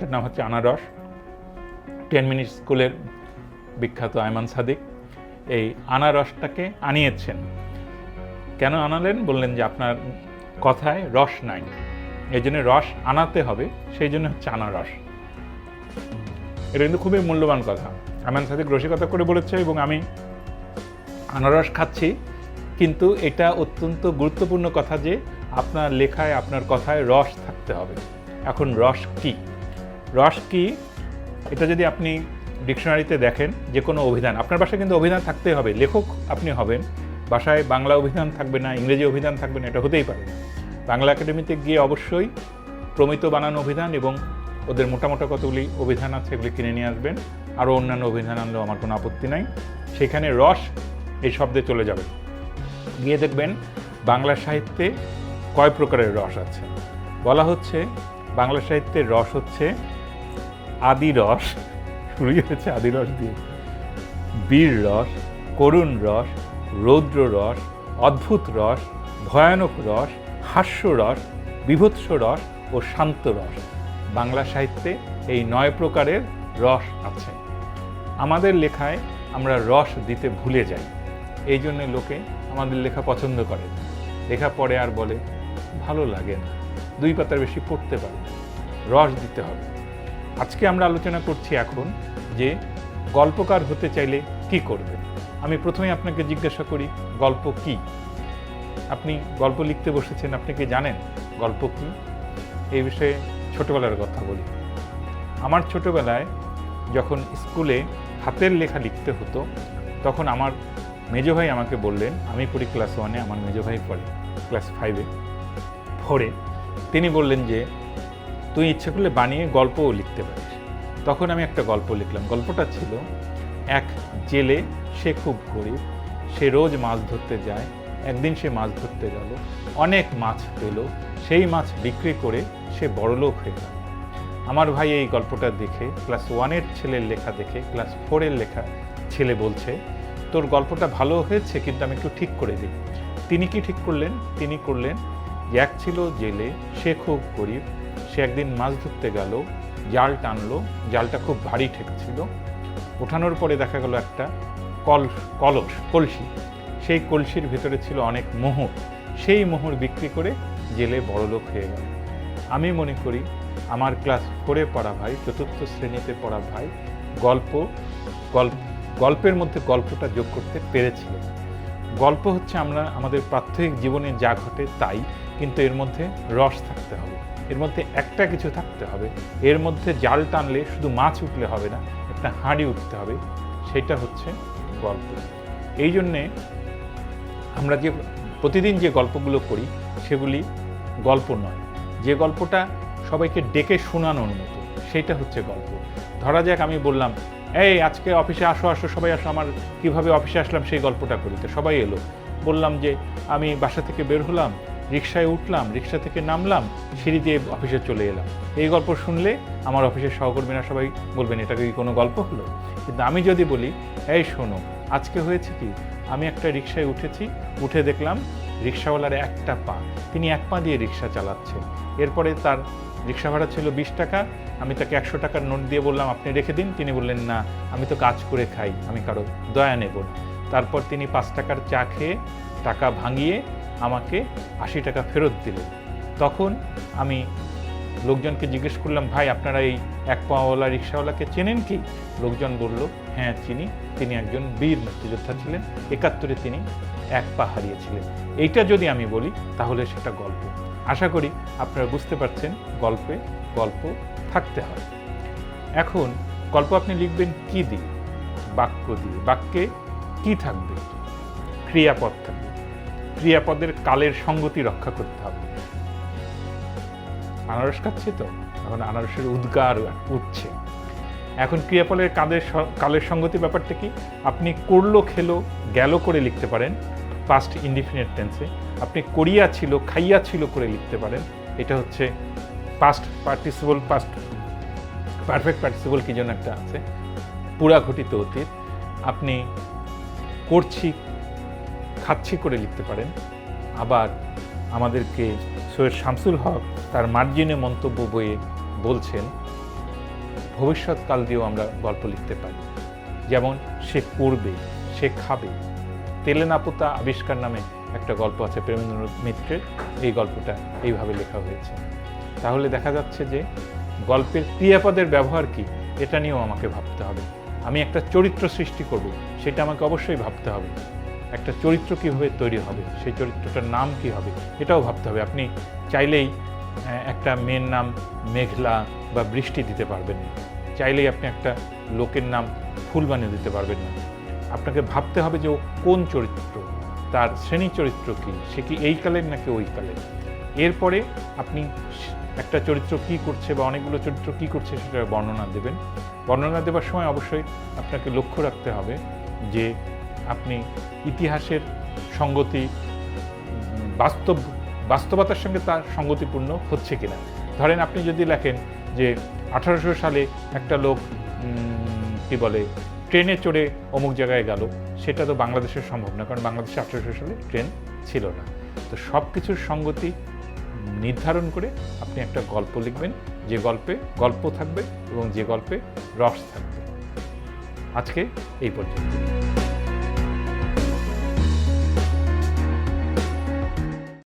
এটার নাম হচ্ছে আনারস। টেন মিনিট স্কুলের বিখ্যাত আয়মান সাদিক এই আনারসটাকে আনিয়েছেন। কেন আনালেন? বললেন যে আপনার কথায় রস নাই। এই জন্য রস আনাতে হবে, সেই জন্য হচ্ছে আনারস। এটা কিন্তু খুবই মূল্যবান কথা। আমান সাদিক রসিকতা করে বলেছে এবং আমি আনারস খাচ্ছি, কিন্তু এটা অত্যন্ত গুরুত্বপূর্ণ কথা যে আপনার লেখায়, আপনার কথায় রস থাকতে হবে। এখন রস কি? রস কি? এটা যদি আপনি ডিকশনারিতে দেখেন যে কোনো অভিধান, আপনার বাসায় কিন্তু অভিধান থাকতেই হবে, লেখক আপনি হবেন, বাসায় বাংলা অভিধান থাকবে না, ইংরেজি অভিধান থাকবে না, এটা হতেই পারে। বাংলা একাডেমিতে গিয়ে অবশ্যই প্রমিত বানানো অভিধান এবং ওদের মোটা মোটা কতগুলি অভিধান আছে এগুলি কিনে নিয়ে আসবেন। আরও অন্যান্য অভিধান আনলেও আমার কোনো আপত্তি নাই। সেখানে রস এই শব্দে চলে যাবে। গিয়ে দেখবেন বাংলা সাহিত্যে কয় প্রকারের রস আছে। বলা হচ্ছে বাংলা সাহিত্যের রস হচ্ছে আদি রস, শুরুই হয়েছে আদি রস দিয়ে। বীর রস, করুণ রস, রৌদ্র রস, অদ্ভুত রস, ভয়ানক রস, হাস্য রস, বিভৎস রস ও শান্ত রস। বাংলা সাহিত্যে এই নয় প্রকারের রস আছে। আমাদের লেখায় আমরা রস দিতে ভুলে যাই। এই জন্যে লোকে আমাদের লেখা পছন্দ করে। লেখা পড়ে আর বলে, ভালো লাগে না। দুই পাতার বেশি পড়তে পারে। রস দিতে হবে। আজকে আমরা আলোচনা করছি এখন যে গল্পকার হতে চাইলে কি করবে? আমি প্রথমে আপনাকে জিজ্ঞাসা করি, গল্প কি? আপনি গল্প লিখতে বসেছেন, আপনি কি জানেন গল্প কি? এই বিষয়ে ছোটবেলার কথা বলি। আমার ছোটবেলায় যখন স্কুলে হাতের লেখা লিখতে হতো, তখন আমার মেজো ভাই আমাকে বললেন, আমি পড়ি ক্লাস ওয়ানে, আমার মেজো ভাই পড়ে, ক্লাস ফাইভে, ফোরে। তিনি বললেন যে তুই ইচ্ছে করলে বানিয়ে গল্পও লিখতে পারিস। তখন আমি একটা গল্প লিখলাম। গল্পটা ছিল, এক জেলে সে খুব গরিব, সে রোজ মাছ ধরতে যায়, একদিন সে মাছ ধরতে গেল, অনেক মাছ পেল, সেই মাছ বিক্রি করে সে বড়লোক হয়ে গেল। আমার ভাই এই গল্পটা দেখে, ক্লাস ওয়ানের ছেলের লেখা দেখে, ক্লাস ফোরের লেখা ছেলে বলছে, তোর গল্পটা ভালো হয়েছে, কিন্তু আমি একটু ঠিক করে দিই। তিনি কি ঠিক করলেন? তিনি করলেন এক ছিল জেলে, সে খুব গরিব। সে একদিন মাছ ধরতে গেল, জাল টানলো, জালটা খুব ভারী ঠেকছিল। ওঠানোর পরে দেখা গেল একটা কল, কলস, কলসি। সেই কলসির ভেতরে ছিল অনেক মোহর। সেই মোহর বিক্রি করে জেলে বড়লোক হয়ে গেল। আমি মনে করি আমার ক্লাস ফোরে পড়া ভাই, চতুর্থ শ্রেণীতে পড়া ভাই গল্প গল্প, গল্পের মধ্যে গল্পটা যোগ করতে পেরেছিল গল্প হচ্ছে আমরা, আমাদের প্রাত্যহিক জীবনে যা ঘটে তাই। কিন্তু এর মধ্যে রস থাকতে হবে। এর মধ্যে একটা কিছু থাকতে হবে। এর মধ্যে জাল টানলে শুধু মাছ উঠলে হবে না, একটা হাঁড়ি উঠতে হবে। সেটা হচ্ছে গল্প। এই জন্যে আমরা যে প্রতিদিন যে গল্পগুলো করি, সেগুলি গল্প নয়। যে গল্পটা সবাইকে ডেকে শোনানোর মতো, সেটা হচ্ছে গল্প। ধরা যাক আমি বললাম, এই, আজকে অফিসে আসো আসো, সবাই আসো, আমার কীভাবে অফিসে আসলাম সেই গল্পটা করি তো সবাই এলো। বললাম যে, আমি বাসা থেকে বের হলাম রিক্সায় উঠলাম রিক্সা থেকে নামলাম, সিঁড়ি দিয়ে অফিসে চলে এলাম। এই গল্প শুনলে আমার অফিসের সহকর্মীরা সবাই বলবেন, এটা কি কোনো গল্প হলো? কিন্তু আমি যদি বলি, এই শোনো, আজকে হয়েছে কি? আমি একটা রিক্সায় উঠেছি, উঠে দেখলাম রিক্সাওয়ালার একটা পা, তিনি এক পা দিয়ে রিক্সা চালাচ্ছেন এরপরে তার রিক্সা ভাড়া ছিল বিশ টাকা, আমি তাকে একশো টাকার নোট দিয়ে বললাম, আপনি রেখে দিন। তিনি বললেন, না, আমি তো কাজ করে খাই, আমি কারও দয়া নেব তারপর তিনি পাঁচ টাকার চা খেয়ে টাকা ভাঙিয়ে আমাকে আশি টাকা ফেরত দিলেন। তখন আমি লোকজনকে জিজ্ঞেস করলাম, ভাই, আপনারা এই এক পাওয়ালা রিক্সাওয়ালাকে চেনেন কি? লোকজন বলল হ্যাঁ চিনি। তিনি একজন বীর মুক্তিযোদ্ধা ছিলেন। একাত্তরে তিনি এক পা হারিয়েছিলেন। এইটা যদি আমি বলি, তাহলে সেটা গল্প। আশা করি আপনারা বুঝতে পারছেন, গল্পে গল্প থাকতে হয়। এখন গল্প আপনি লিখবেন কি দিয়ে? বাক্য দিয়ে। বাক্যে কি থাকবে? ক্রিয়াপদ থাকবে। ক্রিয়াপদের কালের সঙ্গতি রক্ষা করতে হবে। আনারস খাচ্ছি তো? এখন আনারসের উদ্গার উঠছে। এখন ক্রিয়াপদের কাদের কালের সঙ্গতি ব্যাপারটা কি? আপনি করল, খেলো, গেল করে লিখতে পারেন। পাস্ট ইনডিফিনিট টেন্সে আপনি করিয়া ছিল, খাইয়া ছিল করে লিখতে পারেন। এটা হচ্ছে past participle past perfect participle কি যেন একটা আছে? পুরা ঘটিত অতীত। আপনি করছি খাচ্ছি করে লিখতে পারেন। আবার আমাদেরকে সৈয়দ শামসুল হক তার মার্জিনে মন্তব্য বইয়ে বলছেন, ভবিষ্যৎকাল দিয়েও আমরা গল্প লিখতে পারি। যেমন, সে করবে সে খাবে। তেলে নাপুতা আবিষ্কার নামে একটা গল্প আছে প্রেমেন্দ্র মিত্রের, এই গল্পটা এইভাবে লেখা হয়েছে। তাহলে দেখা যাচ্ছে যে গল্পের ক্রিয়াপদের ব্যবহার কি, এটা নিয়েও আমাকে ভাবতে হবে। আমি একটা চরিত্র সৃষ্টি করব, সেটা আমাকে অবশ্যই ভাবতে হবে। একটা চরিত্র কীভাবে তৈরি হবে, সেই চরিত্রটার নাম কি হবে, এটাও ভাবতে হবে। আপনি চাইলেই একটা মেয়ের নাম মেঘলা বা বৃষ্টি দিতে পারবেন না। চাইলেই আপনি একটা লোকের নাম ফুল বানিয়ে দিতে পারবেন না। আপনাকে ভাবতে হবে যে ও কোন চরিত্র, তার শ্রেণি চরিত্র কি, সে কি এই কালের নাকি ওই কালের? এরপরে আপনি একটা চরিত্র কি করছে বা অনেকগুলো চরিত্র কি করছে সেটা বর্ণনা দেবেন। বর্ণনা দেবার সময় অবশ্যই আপনাকে লক্ষ্য রাখতে হবে যে আপনি ইতিহাসের সঙ্গতি, বাস্তব, বাস্তবতার সঙ্গে তার সঙ্গতিপূর্ণ হচ্ছে কিনা। ধরেন আপনি যদি লেখেন যে আঠারোশো সালে একটা লোক কি বলে, ট্রেনে চড়ে অমুক জায়গায় গেল, সেটা তো বাংলাদেশের সম্ভব না, কারণ বাংলাদেশে আঠারোশো সালে ট্রেন ছিল না। তো সব কিছুর সঙ্গতি নির্ধারণ করে আপনি একটা গল্প লিখবেন, যে গল্পে গল্প থাকবে এবং যে গল্পে রস থাকবে। আজকে এই পর্যন্ত।